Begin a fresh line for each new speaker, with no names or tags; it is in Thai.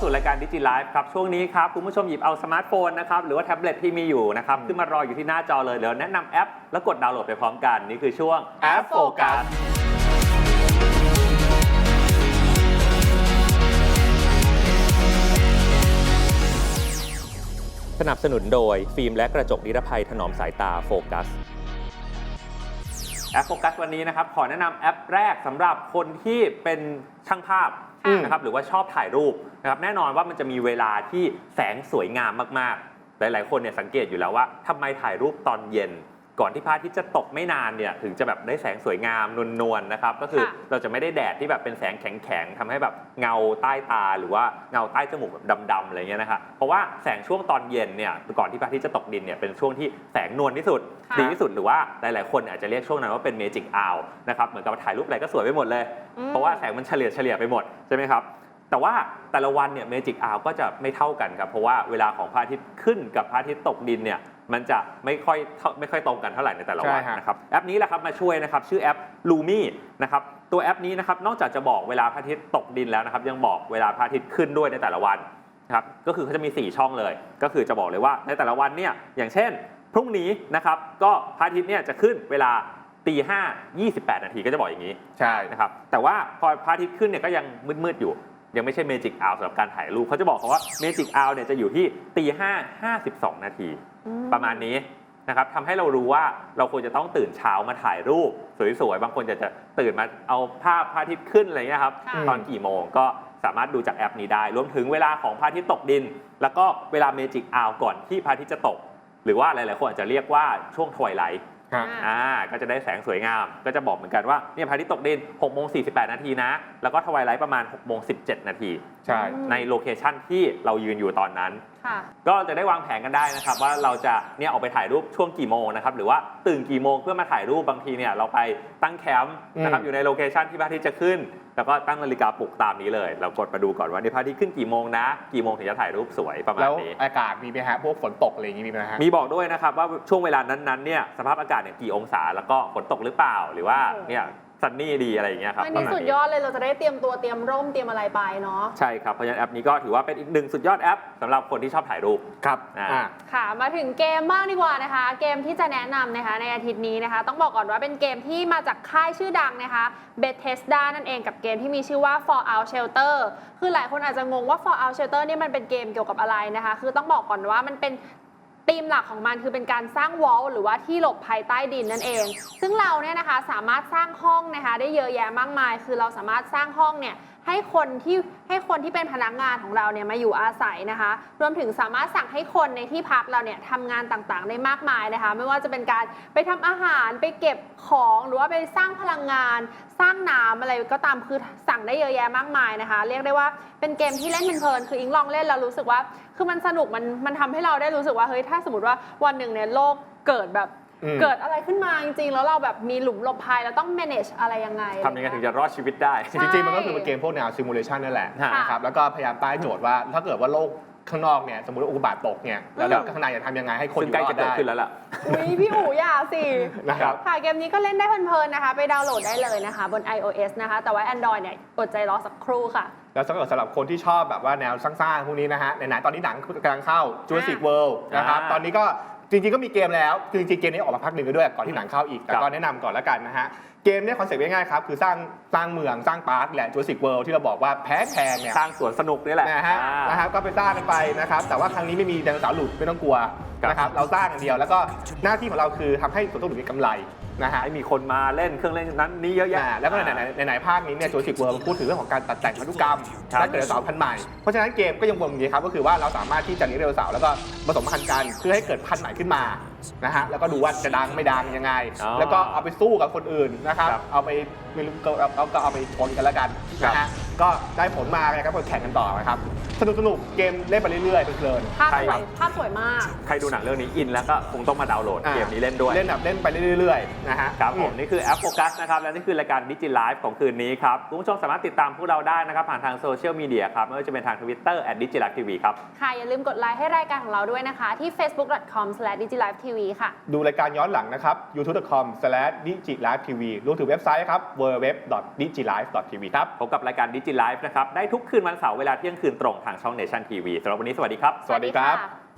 สู่รายการดิจิไลฟ์ครับ ช่วงนี้ครับ คุณผู้ชมหยิบเอาสมาร์ทโฟนนะครับ หรือว่าแท็บเล็ตที่มีอยู่นะครับ ขึ้นมารออยู่ที่หน้าจอเลย เดี๋ยวแนะนำแอป แล้วกดดาวน์โหลดไปพร้อมกัน นี่คือช่วง
แอปโฟกัส
สนับสนุนโดย ฟิล์มและกระจกนิรภัยถนอมสายตาโฟกัสแอปโฟกัสวันนี้นะครับ ขอแนะนำแอปแรกสำหรับคนที่เป็นช่างภาพ
อืม
นะครับหรือว่าชอบถ่ายรูปนะครับแน่นอนว่ามันจะมีเวลาที่แสงสวยงามมากๆ หลาย ๆ คนเนี่ยสังเกตอยู่แล้วว่าทำไมถ่ายรูปตอนเย็น ก่อนที่พระอาทิตย์จะตกไม่นานเนี่ยถึงจะแบบได้แสงสวยงามนวลๆนะครับ ก็คือ
ค่ะ
เราจะไม่ได้แดดที่แบบเป็นแสงแข็งๆทำให้แบบเงาใต้ตาหรือว่าเงาใต้จมูกแบบดำๆอะไรเงี้ยนะครับเพราะว่าแสงช่วงตอนเย็นเนี่ยก่อนที่พระอาทิตย์จะตกดินเนี่ยเป็นช่วงที่แสงนวลที่สุด
ค่ะ
ดีที่สุดหรือว่าหลายๆ คนอาจจะเรียกช่วงนั้นว่าเป็นเมจิกอ u นะครับเหมือนกับถ่ายรูปอะไรก็สวยไปหมดเลย
อืม
เพราะว่าแสงมันเฉลี่ยเฉลี่ยไปหมดใช่ไหมครับ แต่ว่าแต่ละวันเนี่ยเมจิกอ u ก็จะไม่เท่ากันครับ เพราะว่าเวลาของพระอาทิตย์ขึ้นกับพระอาทิตย์ตกดินเนี่ย มันจะไม่ค่อยเท่าไม่ค่อยตรงกันเท่าไหร่ในแต่ละวัน
ใช่ฮะ
นะครับแอปนี้แหละครับมาช่วยนะครับชื่อแอป Lumi นะครับตัวแอปนี้นะครับนอกจากจะบอกเวลาพระอาทิตย์ตกดินแล้วนะครับยังบอกเวลาพระอาทิตย์ขึ้นด้วยในแต่ละวันนะครับก็คือเขาจะมี 4 ช่องเลย ก็คือจะบอกเลยว่าในแต่ละวันเนี่ยอย่างเช่น พรุ่งนี้นะครับก็พระอาทิตย์เนี่ยจะขึ้นเวลาตีห้ายี่สิบแปดนาทีก็จะบอกอย่างนี้
ใช่
นะครับแต่ว่าพอพระอาทิตย์ขึ้นเนี่ยก็ยังมืดๆอยู่ ยังไม่ใช่เมจิกอ u สำหรับการถ่ายรูปเขาจะบอกเขาว่าเมจิกอ u เนี่ยจะอยู่ที่ตีห้าห้าสิบสองนาที
อืม
ประมาณนี้นะครับทำให้เรารู้ว่าเราควรจะต้องตื่นเช้ามาถ่ายรูปสวยๆ บางคนจะจะตื่นมาเอาภาพพระอาทิตย์ขึ้นอะไรเงี้ยครับ
ค่ะ
ตอนกี่โมงก็สามารถดูจากแอปนี้ได้ รวมถึงเวลาของพระอาทิตย์ตกดิน แล้วก็เวลาเมจิกอ u ก่อนที่พระอาทิตย์จะตก หรือว่าหลายๆคนอาจจะเรียกว่าช่วงทวายไลท์
ครับ
อ่าก็จะได้แสงสวยงาม ก็จะบอกเหมือนกันว่าเนี่ยพระอาทิตย์ตกดิน6โมง48 นาทีนะ แล้วก็ทวายไลท์ประมาณ6โมง17 นาที
ใช่
ในโลเคชันที่เรายืนอยู่ตอนนั้น
ค่ะ
ก็จะได้วางแผนกันได้นะครับ ว่าเราจะเนี่ยออกไปถ่ายรูปช่วงกี่โมงนะครับหรือว่าตื่นกี่โมงเพื่อมาถ่ายรูปบางทีเนี่ยเราไปตั้งแคมป์นะครับ
อืม
อยู่ในโลเคชันที่พระอาทิตย์จะขึ้น แล้วก็ตั้งนาฬิกาปลุกตามนี้เลย เรากดมาดูก่อนว่านี่พระอาทิตย์ขึ้นกี่โมงนะ กี่โมงถึงจะถ่ายรูปสวยประมาณ
แล้ว
นี้
อากาศมีไหมฮะพวกฝนตกอะไรอย่างงี้มีไหมฮะ
มีบอกด้วยนะครับว่าช่วงเวลานั้นๆเนี่ยสภาพอากาศเนี่ยกี่องศาแล้วก็ฝนตกหรือเปล่าหรือว่า
โอ้
เนี่ย ซันนี่ดีอะไรอย่างเงี้ยครับ
อัน
ป
นี้
ระมาณ
สุดยอดเลยเราจะได้เตรียมตัวเตรียมร่มเตรียมอะไรไปเนาะ
ใช่ครับเพราะฉะนั้นแอปนี้ก็ถือว่าเป็นอีกหนึ่งสุดยอดแอปสำหรับคนที่ชอบถ่ายรูป
ครับ
อ่า
อ่า
ค่ะ มาถึงเกมบ้างดีกว่านะคะ เกมที่จะแนะนำนะคะในอาทิตย์นี้นะคะ ต้องบอกก่อนว่าเป็นเกมที่มาจากค่ายชื่อดังนะคะ Bethesda นั่น eng กับเกมที่มีชื่อว่า Fallout Shelter คือหลายคนอาจจะงงว่า Fallout Shelter เนี่ยมันเป็นเกมเกี่ยวกับอะไรนะคะ คือต้องบอกก่อนว่ามันเป็น ธีมหลักของมันคือเป็นการสร้างวอลหรือว่าที่หลบภัยใต้ดินนั่นเอง ซึ่งเราเนี่ยนะคะสามารถสร้างห้องนะคะได้เยอะแยะมากมาย คือเราสามารถสร้างห้องเนี่ย ให้คนที่ให้คนที่เป็นพนักงานของเราเนี่ยมาอยู่อาศัยนะคะ รวมถึงสามารถสั่งให้คนในที่พักเราเนี่ยทำงานต่างๆ ได้มากมายนะคะ ไม่ว่าจะเป็นการไปทำอาหารไปเก็บของหรือว่าไปสร้างพลังงาน สร้างน้ำอะไรก็ตามคือสั่งได้เยอะแยะมากมายนะคะ เรียกได้ว่าเป็นเกมที่เล่นเพลินคืออิงลองเล่นแล้วรู้สึกว่า คือมันสนุกมันมันทำให้เราได้รู้สึกว่าเฮ้ยถ้าสมมติว่าวันหนึ่งเนี่ยโลกเกิดแบบ เกิดอะไรขึ้นมาจริงๆ แล้วเราแบบมีหลุมหลบภัยเราต้อง manage อะไรยังไง
ทำยังไงถึงจะรอดชีวิตได้
ใช่
จริงๆ มันก็คือเป็นเกมพวกแนวซิมูเลชันนั่นแหละ
ค่ะ
นะครับแล้วก็พยายามตั้งโจทย์ว่าถ้าเกิดว่าโลกข้างนอกเนี่ยสมมติว่าอุกกาบาตตกเนี่ยแล้ว
อืม
ข้างในจะทำยังไงให้คนอ
ซึ่ง
ยู่
ใกล้
รอ
จะ
ด
เกิด
ได้
ขึ้นแล้วล่ะ
อุ้ยพี่อู๋อย่าสิ
นะครับ
ค่ะเกมนี้ก็เล่นได้เพลินๆนะคะ ไปดาวน์โหลดได้เลยนะคะ บน iOS นะคะ แต่ว่า Android เนี่ยอดใจรอสักครู่ค่ะ
แล้วสำหรับสำหรับคนที่ชอบแบบว่าแนวสร้างๆพวกนี้นะฮะไหนๆตอนนี้หนังกำลังเข้า Jurassic World นะครับ
อ่า
ตอนนี้ก็ จริงๆ ก็มีเกมแล้วคือจริงๆ เกมนี้ออกมาพักหนึ่งแล้วด้วยก่อนที่หนังเข้าอีก แต่
ครับ
ก็แนะนำก่อนแล้วกันนะฮะ เกมเนี้คอนเซ็ปต์ง่ายๆครับ คือสร้างสร้างเมืองสร้างปาร์คแหละ Jurassic World ที่เราบอกว่าแพ้แพงเนี่ย
สร้างสวนสนุกนี่แหละ
นะฮะ
อ่า
นะครับก็ไปสร้างกันไปนะครับแต่ว่าครั้งนี้ไม่มีไดโนเสาร์หลุดไม่ต้องกลัว
ครับ
นะครับเราสร้างอย่างเดียวแล้วก็หน้าที่ของเราคือทำให้สวนสนุกมีกำไร นะฮะ
ให้มีคนมาเล่นเครื่องเล่นนั้นนี้เยอะแยะ
อ่าแล้วก็ไหนไหนไหนๆภาคนี้เนี่ยจูสิกเวิร์มันพูดถึงเรื่องของการตัดแต่งพันธุกรรม
ครับ
และเกิดเสาร์พันธุ์ใหม่ เพราะฉะนั้นเกมก็ยังวนอย่างนี้ครับก็คือว่าเราสามารถที่จะเลี้ยงไดโนเสาร์แล้วก็ผสมพันธุ์กันเพื่อให้เกิดพันธุ์ใหม่ขึ้นมานะฮะแล้วก็ดูว่าจะดังไม่ดังยังไง
อ๋อ
แล้วก็เอาไปสู้กับคนอื่นนะครับ
ครับ
เอาไปไม่รู้ก็เอาก็เอาไปชนกันแล้วกัน
ครับ
นะฮะ ก็ได้ผลมาไงครับก็แข่งกันต่อนะครับสนุกสนุกๆเกมเล่นไปเรื่อยๆเพลิน
ภาพ
ใช่
ส
ครั
วย
บ
ภาพสวยมาก
ใครดูหนังเรื่องนี้อินแล้วก็คงต้องมาดาวน์โหลด
ๆอ่า
เกมนี้เล่นด้วย
เล่นแบบเล่นไปเรื่อยๆนะฮะ
ครับผม นี่คือแอปโฟกัสนะครับ และนี่คือรายการดิจิไลฟ์ของคืนนี้ครับ คุณผู้ชมสามารถติดตามพวกเราได้นะครับ ผ่านทางโซเชียลมีเดียครับ ไม่ว่าจะเป็นทาง Twitter at d i g i l i v e TV ครับ
ค่ะ อย่าลืมกดไลค์ให้รายการของเราด้วยนะคะ ที่ facebook.com/digilifetv TV ค่ะ
ดูรายการย้อนหลังนะครับ youtube.com/digilivetv รวมถึงเว็บไซต์ครับ www.digilive.tv ครับ
พบกับรายการดิจิไลฟ์นะครับได้ทุกคืนวันเสาร์เวลาเที่ยงคืนตรงทางช่อง Nation TV สำหรับวันนี้สวัสดีครับ
สวัสดีครับ
ค่ะ